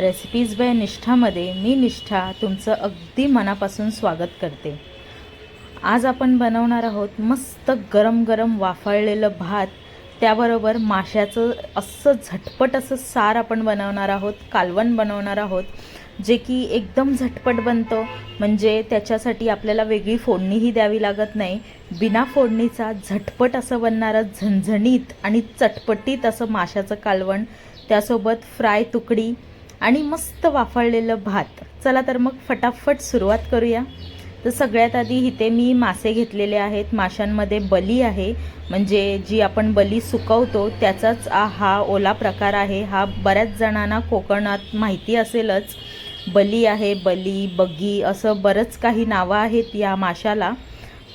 Recipes bye निष्ठामध्ये मी निष्ठा तुमचं अगदी मनापासून स्वागत करते. आज आपण बनवणार आहोत मस्त गरम गरम वाफाळलेलं भात. त्याबरोबर माशाचं असं झटपट असं सार आपण बनवणार आहोत कालवण बनवणार आहोत जे की एकदम झटपट बनतं. म्हणजे त्याच्यासाठी आपल्याला वेगळी फोडणीही द्यावी लागत नाही. बिना फोडणीचा झटपट असं बनणारं झणझणीत आणि चटपटीत असं माशाचं कालवण. त्यासोबत फ्राय तुकडी आणि मस्त वाफळलेलं भात. चला तर मग फटाफट सुरुवात करूया. तर सगळ्यात आधी इथे मी मासे घेतलेले आहेत. माशांमध्ये बली आहे. म्हणजे जी आपण बली सुकवतो त्याचाच हा ओला प्रकार आहे. हा बऱ्याच जणांना कोकणात माहिती असेलच. बली आहे बली बगी असं बरंच काही नावं आहेत या माशाला.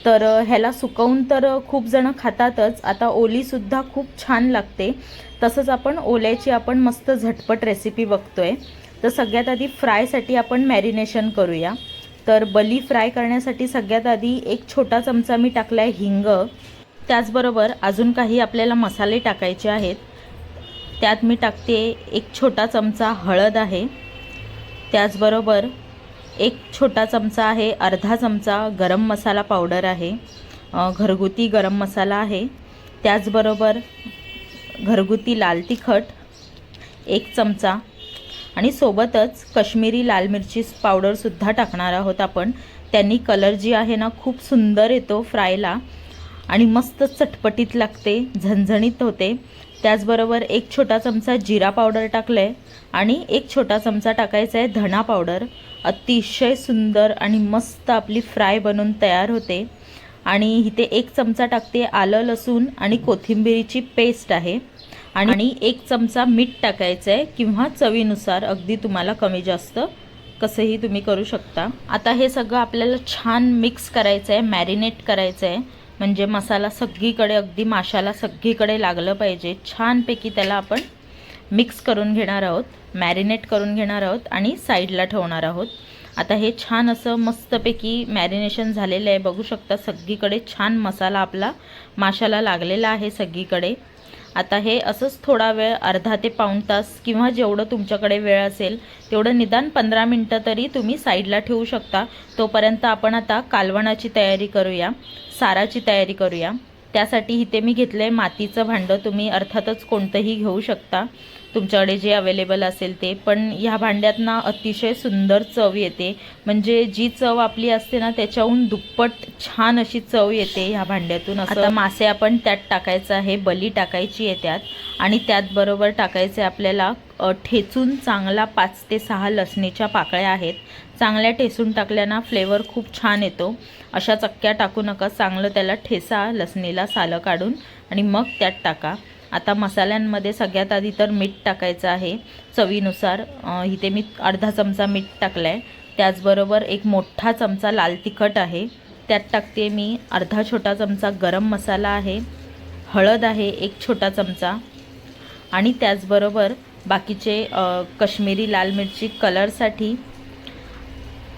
तर ह्याला सुकवून तर खूप जणं खातातच. आता ओलीसुद्धा खूप छान लागते. तसंच आपण ओल्याची आपण मस्त झटपट रेसिपी बघतोय. तर सगळ्यात आधी फ्रायसाठी आपण मॅरिनेशन करूया. तर बली फ्राय करण्यासाठी सगळ्यात आधी एक छोटा चमचा मी टाकला आहे हिंग. त्याचबरोबर अजून काही आपल्याला मसाले टाकायचे आहेत. त्यात मी टाकते एक छोटा चमचा हळद आहे. त्याचबरोबर एक छोटा चमचा आहे अर्धा चमचा गरम मसाला पावडर आहे घरगुती गरम मसाला आहे. त्याचबरोबर घरगुती लाल तिखट एक चमचा. आणि सोबतच कश्मीरी लाल मिरची पावडरसुद्धा टाकणार आहोत आपण. त्यांनी कलर जी आहे ना खूप सुंदर येतो फ्रायला. आणि मस्त चटपटीत लागते झणझणीत होते. त्याचबरोबर एक छोटा चमचा जिरा पावडर टाकलं आहे आणि एक छोटा चमचा टाकायचा आहे धणा पावडर. अतिशय सुंदर आणि मस्त आपली फ्राय बनून तयार होते. आणि इथे एक चमचा टाकते आलं लसूण आणि कोथिंबिरीची पेस्ट आहे. आणि आणि एक चमचा मीठ टाकायचं आहे किंवा चवीनुसार. अगदी तुम्हाला कमी जास्त कसंही तुम्ही करू शकता. आता हे सगळं आपल्याला छान मिक्स करायचं आहे मॅरिनेट करायचं आहे म्हणजे मसाला सगळीकडे अगदी माशाला सगळीकडे लागलं पाहिजे. छानपैकी त्याला आपण मिक्स करून घेणार आहोत मॅरिनेट करून घेणार आहोत आणि साईडला ठेवणार आहोत. आता हे छान असं मस्तपैकी मॅरिनेशन झालेलं आहे. बघू शकता सगळीकडे छान मसाला आपला माशाला लागलेला आहे सगळीकडे. आता हे असंच थोडा वेळ अर्धा ते पाऊण तास किंवा जेवढं तुमच्याकडे वेळ असेल तेवढं निदान पंधरा मिनटं तरी तुम्ही साईडला ठेवू शकता. तोपर्यंत आपण आता कालवणाची तयारी करूया साराची तयारी करूया. त्यासाठी इथे मी घेतलं आहे मातीचं भांडं तुम्ही अर्थातच कोणतंही घेऊ शकता. तुमच्याकडे जे अवेलेबल असेल ते. पण ह्या भांड्यात ना अतिशय सुंदर चव येते. म्हणजे जी चव आपली असते ना त्याच्याहून दुप्पट छान अशी चव येते ह्या भांड्यातून. असं आता मासे आपण त्यात टाकायचं आहे बली टाकायची आहे त्यात. आणि त्याचबरोबर टाकायचे आपल्याला ठेचून चांगला पाच ते सहा लसणीच्या पाकळ्या आहेत. चांगल्या ठेचून टाकल्याना फ्लेवर खूप छान येतो. अशा चक्क्या टाकू नका चांगलं त्याला ठेसा लसणीला सालं काढून. आणि मग त्यात टाका. आता मसाल्यांमध्ये सगळ्यात आधी तर मीठ टाकायचं आहे. चवीनुसार इथे मी अर्धा चमचा मीठ टाकला आहे त्याचबरोबर एक मोठा चमचा लाल तिखट आहे. त्यात टाकते मी अर्धा छोटा चमचा गरम मसाला आहे. हळद आहे एक छोटा चमचा. आणि त्याचबरोबर बाकीचे कश्मीरी लाल मिरची कलरसाठी.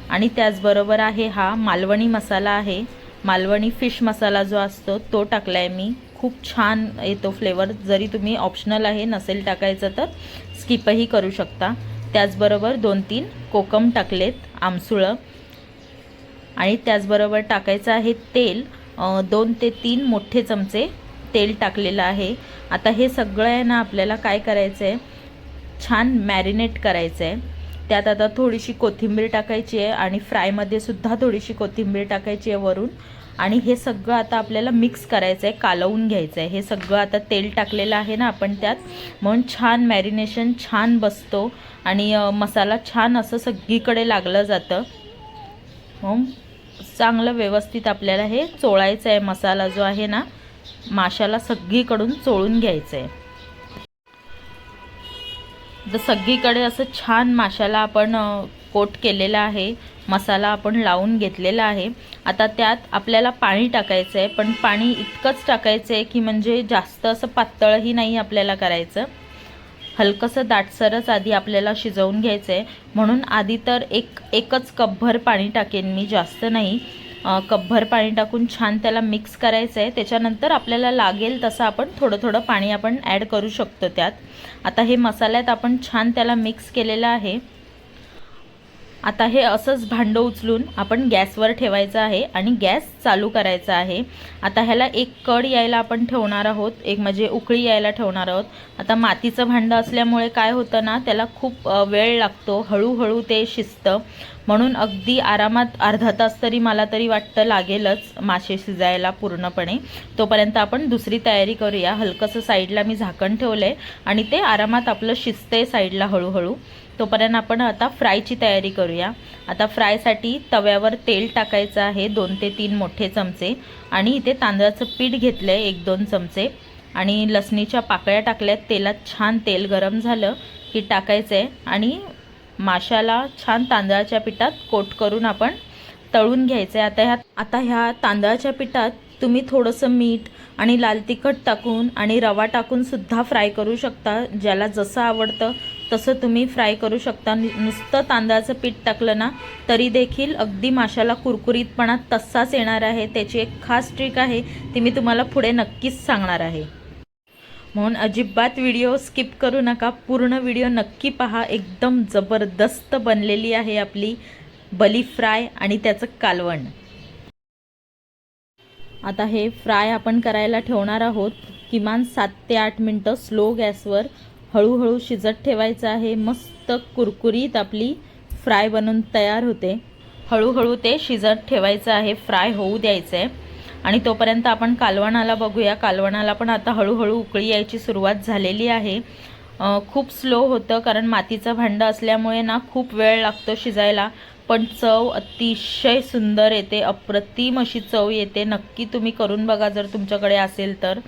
आणि त्याचबरोबर आहे हा मालवणी मसाला आहे. मालवणी फिश मसाला जो असतो तो टाकला आहे मी. खूप छान येतो फ्लेवर जरी तुम्ही ऑप्शनल आहे नसेल टाकायचं तर स्किपही करू शकता. त्याचबरोबर दोन तीन कोकम टाकलेत आमसुळं. आणि त्याचबरोबर टाकायचं आहे तेल. दोन ते तीन मोठे चमचे तेल टाकलेलं आहे. आता हे सगळं आहे ना आपल्याला काय करायचं आहे छान मॅरिनेट करायचं आहे त्यात आता थोडीशी कोथिंबीर टाकायची आहे आणि फ्रायमध्ये सुद्धा थोडीशी कोथिंबीर टाकायची आहे वरून. आणि हे सगळं आता आपल्याला मिक्स करायचं आहे कालवून घ्यायचं आहे हे सगळं आता तेल टाकलेलं आहे ना आपण त्यात. म्हणून छान मॅरिनेशन छान बसतो आणि मसाला छान असं सगळीकडे लागलं जातं. मग चांगलं व्यवस्थित आपल्याला हे चोळायचं आहे मसाला जो आहे ना माशाला सगळीकडून चोळून घ्यायचं आहे तर सगळीकडे असं छान माशाला आपण कोट केलेला आहे. मसाला आपण लावून घेतलेला आहे. आता त्यात आपल्याला पाणी टाकायचं आहे पण पाणी इतकंच टाकायचं आहे की म्हणजे जास्त असं पातळही नाही आपल्याला करायचं. हलकंसं दाटसरच आधी आपल्याला शिजवून घ्यायचं आहे म्हणून आधी तर एक एकच कपभर पाणी टाकेन मी जास्त नाही. कपभर पाणी टाकून छान त्याला मिक्स करायचं आहे त्याच्यानंतर आपल्याला लागेल तसं आपण थोडं थोडं पाणी आपण ॲड करू शकतो त्यात. आता हे मसाल्यात आपण छान त्याला मिक्स केलेलं आहे. आता हे असंच भांडं उचलून आपण गॅसवर ठेवायचं आहे आणि गॅस चालू करायचा आहे. आता ह्याला एक कड यायला आपण ठेवणार आहोत एक म्हणजे उकळी यायला ठेवणार आहोत. आता मातीचं भांडं असल्यामुळे काय होतं ना त्याला खूप वेळ लागतो हळूहळू ते शिजतं. म्हणून अगदी आरामात अर्धा तास तरी मला तरी वाटतं लागेलच मासे शिजायला पूर्णपणे. तोपर्यंत आपण दुसरी तयारी करूया. हलकंसं साईडला मी झाकण ठेवलं आहे आणि ते आरामात आपलं शिजतंय साईडला हळूहळू. तोपर्यंत आपण आता फ्रायची तयारी करूया. आता फ्रायसाठी तव्यावर तेल टाकायचं आहे दोन ते तीन मोठे चमचे. आणि इथे तांदळाचं पीठ घेतलं आहे एक दोन चमचे. आणि लसणीच्या पाकळ्या टाकल्यात तेलात छान तेल गरम झालं की टाकायचं आहे आणि माशाला छान तांदळाच्या पिठात कोट करून आपण तळून घ्यायचं आहे आता ह्या आता ह्या तांदळाच्या पिठात तुम्ही थोडंसं मीठ आणि लाल तिखट टाकून आणि रवा टाकून सुद्धा फ्राय करू शकता. ज्याला जसं आवडतं तसं तुम्ही फ्राय करू शकता. नु- नुसतं तांदळाचं पीठ टाकलं ना तरी देखील अगदी माशाला कुरकुरीतपणा तसाच येणार आहे. त्याची एक खास ट्रिक आहे ती मी तुम्हाला पुढे नक्कीच सांगणार आहे. म्हणून अजिबात व्हिडिओ स्किप करू नका. पूर्ण व्हिडिओ नक्की पहा. एकदम जबरदस्त बनलेली आहे आपली बली फ्राय आणि त्याचं कालवण. आता हे फ्राय आपण करायला ठेवणार आहोत. किमान सात ते आठ मिनटं स्लो गॅसवर हळूहळू शिजत ठेवायचं आहे. मस्त कुरकुरीत आपली फ्राय बनून तयार होते. हळूहळू ते शिजत ठेवायचं आहे. फ्राय होऊ द्यायचं आहे आणि तोपर्यंत आपण कालवणाला बघूया. कालवणाला पण आता हळूहळू उकळी यायची सुरुवात झालेली आहे. खूप स्लो होतं कारण मातीचं भांडं असल्यामुळे ना खूप वेळ लागतो शिजायला. पण चव अतिशय सुंदर येते. अप्रतिम अशी चव येते. नक्की तुम्ही करून बघा जर तुमच्याकडे असेल तर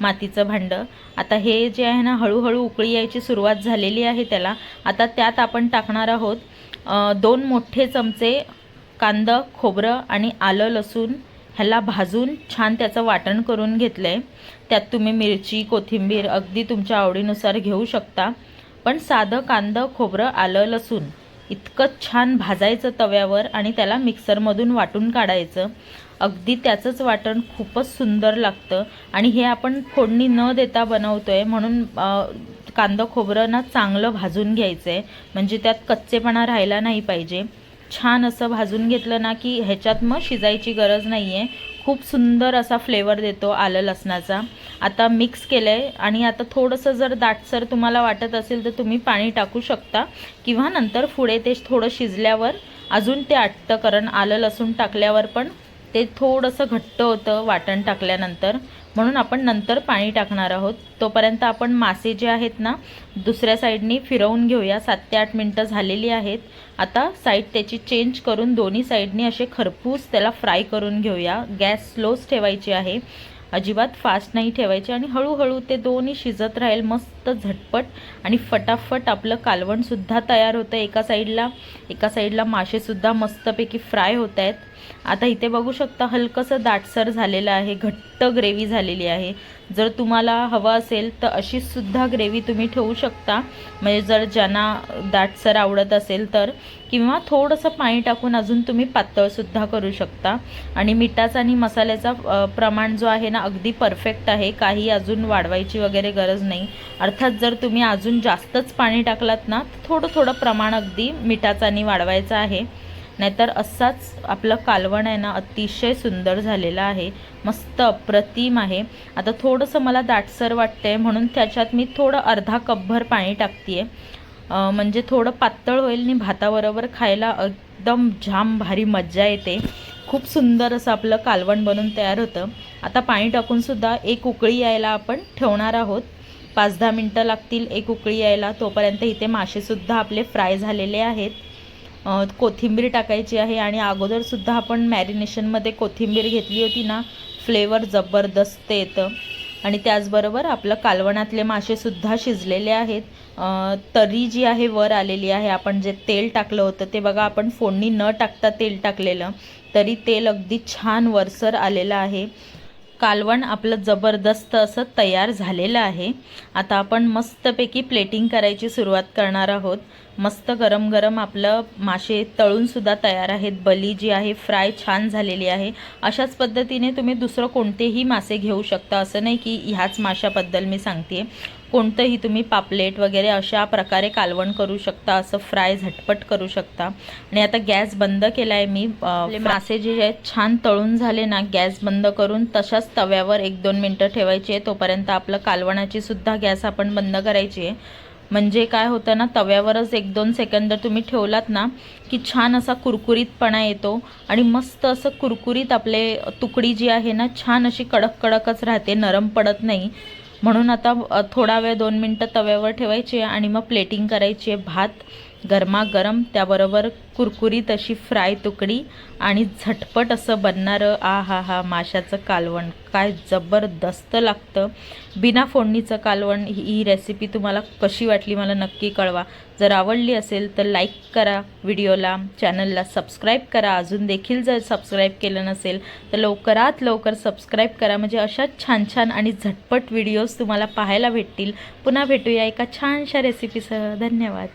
मातीचं भांडं. आता हे जे आहे ना हळूहळू उकळी यायची सुरुवात झालेली आहे त्याला. आता त्यात आपण टाकणार आहोत दोन मोठे चमचे कांदा खोबरं आणि आलं लसूण. ह्याला भाजून छान त्याचं वाटण करून घेतलं आहे त्यात तुम्ही मिरची कोथिंबीर अगदी तुमच्या आवडीनुसार घेऊ शकता. पण साधं कांदं खोबरं आलं लसूण इतकं छान भाजायचं तव्यावर आणि त्याला मिक्सरमधून वाटून काढायचं. अगदी त्याचंच वाटण खूपच सुंदर लागतं आणि हे आपण फोडणी न देता बनवतो आहे म्हणून कांदं खोबरं ना चांगलं भाजून घ्यायचं आहे म्हणजे त्यात कच्चेपणा राहायला नाही पाहिजे. छान असं भाजून घेतलं ना की ह्याच्यात मग शिजायची गरज नाही आहे खूप सुंदर असा फ्लेवर देतो आलं लसणाचा. आता मिक्स केलं आहे आणि आता थोडंसं जर दाटसर तुम्हाला वाटत असेल तर तुम्ही पाणी टाकू शकता. किंवा नंतर पुढे ते थोडं शिजल्यावर अजून ते आटतं कारण आलं लसूण टाकल्यावर पण ते थोडंसं घट्ट होतं वाटण टाकल्यानंतर. म्हणून आपण नंतर पाणी टाकणार आहोत. तोपर्यंत आपण मासे जे आहेत ना दुसऱ्या साईडनी फिरवून घेऊया. सात ते आठ मिनटं झालेली आहेत. आता साईड त्याची चेंज करून दोन्ही साईडनी असे खरपूस त्याला फ्राय करून घेऊया. गॅस स्लोच ठेवायची आहे. अजिबात फास्ट नाही ठेवायची आणि हळूहळू ते दोन्ही शिजत राहील. मस्त झटपट आणि फटाफट आपलं कालवणसुद्धा तयार होतं. एका साईडला एका साईडला मासेसुद्धा मस्तपैकी फ्राय होत आहेत आता इथे बघू शकता हलकंसं दाटसर झालेलं आहे घट्ट ग्रेव्ही झालेली आहे. जर तुम्हाला हवं असेल तर अशीसुद्धा ग्रेव्ही तुम्ही ठेवू शकता. म्हणजे जर ज्यांना दाटसर आवडत असेल तर किंवा थोडंसं पाणी टाकून अजून तुम्ही पातळसुद्धा करू शकता. आणि मिठाचा आणि मसाल्याचा प्रमाण जो आहे ना अगदी परफेक्ट आहे. काही अजून वाढवायची वगैरे गरज नाही. अर्थात जर तुम्ही अजून जास्तच पाणी टाकलात ना तर थोडं थोडं प्रमाण अगदी मिठाचं आणि वाढवायचं आहे. नाहीतर असाच आपलं कालवण आहे ना अतिशय सुंदर झालेलं आहे. मस्त अप्रतिम आहे. आता थोडंसं मला दाटसर वाटतंय म्हणून त्याच्यात मी थोडं अर्धा कपभर पाणी टाकते आहे म्हणजे थोडं पातळ होईल आणि भाताबरोबर खायला एकदम जाम भारी मज्जा येते. खूप सुंदर असं आपलं कालवण बनून तयार होतं. आता पाणी टाकूनसुद्धा एक उकळी यायला आपण ठेवणार आहोत. पाच दहा मिनटं लागतील एक उकळी यायला. तोपर्यंत इथे मासेसुद्धा आपले फ्राय झालेले आहेत. कोथिंबीर टाकायची आहे आणि अगोदरसुद्धा आपण मॅरिनेशनमध्ये कोथिंबीर घेतली होती ना फ्लेवर जबरदस्त येतं. आणि त्याचबरोबर आपलं कालवणातले मासेसुद्धा शिजलेले आहेत. तरी जी आहे वर आलेली आहे. आपण जे तेल टाकलं होतं ते बघा आपण फोडणी न टाकता तेल टाकलेलं. तरी तेल अगदी छान वरसर आलेलं आहे. कालवण आपलं जबरदस्त असं तयार झालेलं आहे. आता आपण मस्तपैकी प्लेटिंग करायची सुरुवात करणार आहोत. मस्त गरम गरम आपलं मासे तळूनसुद्धा तयार आहेत. बली जी आहे फ्राय छान झालेली आहे. अशाच पद्धतीने तुम्ही दुसरं कोणतेही मासे घेऊ शकता. असं नाही की ह्याच माशाबद्दल मी सांगते कोणतंही तुम्ही पापलेट वगैरे अशा प्रकारे कालवण करू शकता असं फ्राय झटपट करू शकता. आणि आता गॅस बंद केला आहे मी मासे जे आहेत छान तळून झाले ना गॅस बंद करून तशाच तव्यावर एक दोन मिनटं ठेवायची आहे. तोपर्यंत आपलं कालवणाची सुद्धा गॅस आपण बंद करायची आहे. म्हणजे काय होतं ना तव्यावरच एक दोन सेकंद तुम्ही ठेवलात ना की छान असा कुरकुरीतपणा येतो. आणि मस्त असं कुरकुरीत आपले तुकडी जी आहे ना छान अशी कडक कडकच राहते नरम पडत नाही. म्हणून आता थोडा वेळ दोन मिनटं तव्यावर ठेवायची आणि मग प्लेटिंग करायची आहे भात. गरमागरम त्याबरोबर कुरकुरीत अशी फ्राय तुकडी आणि झटपट असं बनणारं आ हा हा माशाचं कालवण. काय जबरदस्त लागतं. बिना फोडणीचं कालवण ही ही रेसिपी तुम्हाला कशी वाटली मला नक्की कळवा. जर आवडली असेल तर लाईक करा व्हिडिओला चॅनलला सबस्क्राईब करा. अजून देखील जर सबस्क्राईब केलं नसेल तर लवकरात लवकर सबस्क्राईब करा. म्हणजे अशाच छान छान आणि झटपट व्हिडिओज तुम्हाला पाहायला भेटतील. पुन्हा भेटूया एका छानशा रेसिपीसह धन्यवाद.